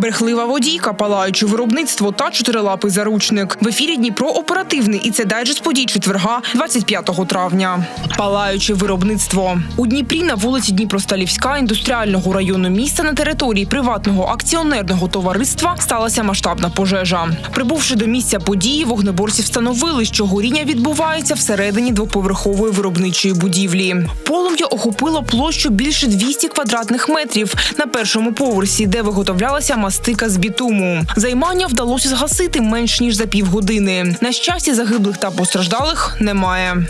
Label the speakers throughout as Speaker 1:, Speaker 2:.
Speaker 1: Брехлива водійка, палаючи виробництво та чотирилапий заручник. В ефірі Дніпро оперативний і це дайджест подій четверга, 25 травня. Палаюче виробництво у Дніпрі на вулиці Дніпросталівська індустріального району міста на території приватного акціонерного товариства сталася масштабна пожежа. Прибувши до місця події, вогнеборці встановили, що горіння відбувається всередині двоповерхової виробничої будівлі. Полум'я охопило площу більше 200 квадратних метрів на першому поверсі, де виготовлялася мастика з бітуму. Займання вдалося згасити менш ніж за півгодини. На щастя, загиблих та постраждалих немає.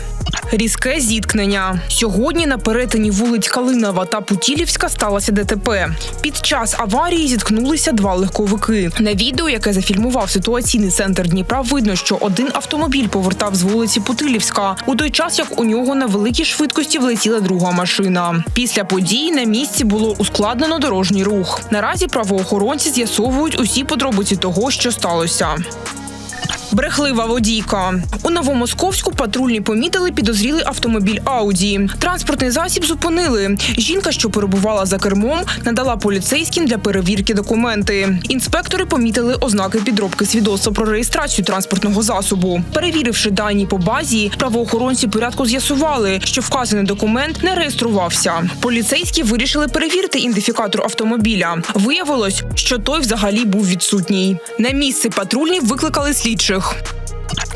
Speaker 1: Різке зіткнення сьогодні на перетині вулиць Калинова та Путілівська сталося ДТП. Під час аварії зіткнулися два легковики. На відео, яке зафільмував ситуаційний центр Дніпра, видно, що один автомобіль повертав з вулиці Путилівська, у той час як у нього на великій швидкості влетіла друга машина. Після подій на місці було ускладнено дорожній рух. Наразі правоохоронці з'ясовують усі подробиці того, що сталося. Брехлива водійка у Новомосковську патрульні помітили підозрілий автомобіль Ауді. Транспортний засіб зупинили. Жінка, що перебувала за кермом, надала поліцейським для перевірки документи. Інспектори помітили ознаки підробки свідоцтва про реєстрацію транспортного засобу. Перевіривши дані по базі, правоохоронці порядку з'ясували, що вказаний документ не реєструвався. Поліцейські вирішили перевірити ідентифікатор автомобіля. Виявилось, що той взагалі був відсутній. На місце патрульні викликали слідчих ворог.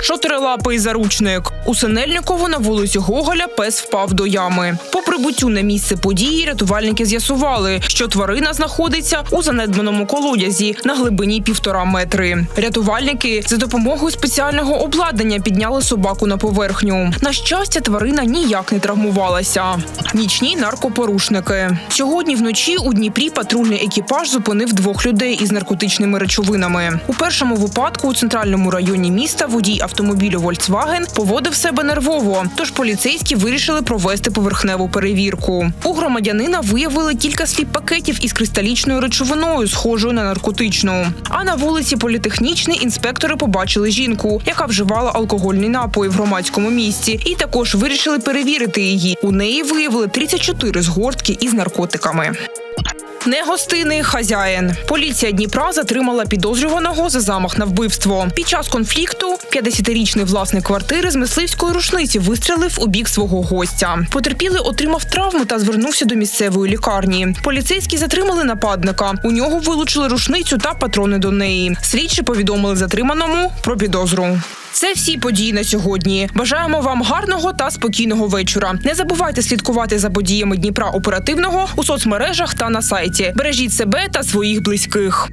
Speaker 1: Чотирилапий заручник у Синельникову на вулиці Гоголя пес впав до ями. По прибуттю на місце події рятувальники з'ясували, що тварина знаходиться у занедбаному колодязі на глибині півтора метри. Рятувальники за допомогою спеціального обладнання підняли собаку на поверхню. На щастя, тварина ніяк не травмувалася. Нічні наркопорушники сьогодні вночі у Дніпрі патрульний екіпаж зупинив двох людей із наркотичними речовинами. У першому випадку у центральному районі міста водій автомобілю Volkswagen поводив себе нервово, тож поліцейські вирішили провести поверхневу перевірку. У громадянина виявили кілька сліп пакетів із кристалічною речовиною, схожою на наркотичну. А на вулиці Політехнічній інспектори побачили жінку, яка вживала алкогольні напої в громадському місці, і також вирішили перевірити її. У неї виявили 34 згортки із наркотиками. Негостинний хазяїн. Поліція Дніпра затримала підозрюваного за замах на вбивство. Під час конфлікту 50-річний власник квартири з мисливської рушниці вистрелив у бік свого гостя. Потерпілий отримав травми та звернувся до місцевої лікарні. Поліцейські затримали нападника. У нього вилучили рушницю та патрони до неї. Слідчі повідомили затриманому про підозру. Це всі події на сьогодні. Бажаємо вам гарного та спокійного вечора. Не забувайте слідкувати за подіями Дніпра оперативного у соцмережах та на сайті. Бережіть себе та своїх близьких.